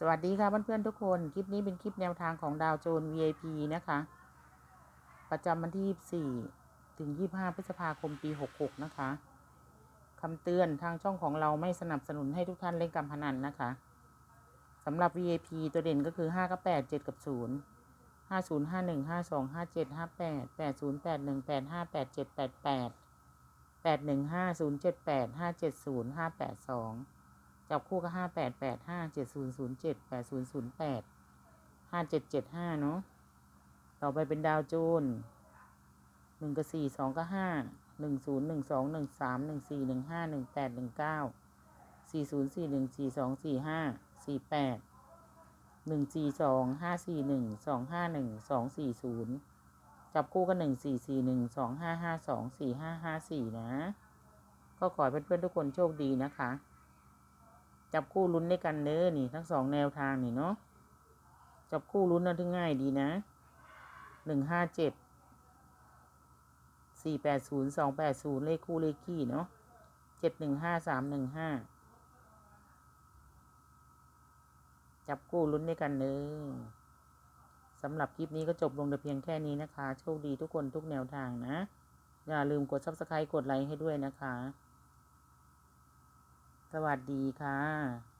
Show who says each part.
Speaker 1: สวัสดีค่ะเพื่อนๆทุกคน คลิปนี้เป็นคลิปแนวทางของดาวโจน VIP นะคะ ประจำวันที่ 24 ถึง 25 พฤษภาคมปี 66 นะคะคำเตือนทางช่องของเราไม่สนับสนุนให้ทุกท่านเล่นการพนันนะคะสำหรับ VIP ตัวเด่นก็คือ 5 กับ 8 7 กับ 0 50 51 52 57 58 80 81 85 87 88 815 078 570 582 จับคู่ก็ห้าแปดแปดห้าเจ็ดศูนย์ศูนย์เจ็ดแปดศูนย์ศูนย์แปดห้าเจ็ดเจ็ดห้าเนาะต่อไปเป็นดาวโจนหนึ่งกับสี่สองกับห้าหนึ่งศูนย์หนึ่งสองหนึ่งสามหนึ่งสี่หนึ่งห้าหนึ่งแปดหนึ่งเก้าสี่ศูนย์สี่หนึ่งสี่สองสี่ห้าสี่แปดหนึ่งสี่สองห้าสี่หนึ่งสองห้าหนึ่งสองสี่ศูนย์จับคู่กันหนึ่งสี่สี่หนึ่งสองห้าห้าสองสี่ห้าห้าสี่นะ ก็ขอให้เพื่อนๆทุกคนโชคดีนะคะ จับคู่ลุ้นด้วยกันเน้อนี่ทั้งสองแนวทางนี่เนาะจับคู่ลุ้นน่าถึงง่ายดีนะหนึ่งห้าเจ็ดสี่แปดศูนย์สองแปดศูนย์เลขคู่เลขขี้เนาะเจ็ดหนึ่งห้าสามหนึ่งห้าจับคู่ลุ้นด้วยกันเลยสำหรับคลิปนี้ก็จบลงแต่เพียงแค่นี้นะคะ โชคดีทุกคนทุกแนวทางนะ อย่าลืมกด subscribe กดไลค์ให้ด้วยนะคะ สวัสดีค่ะ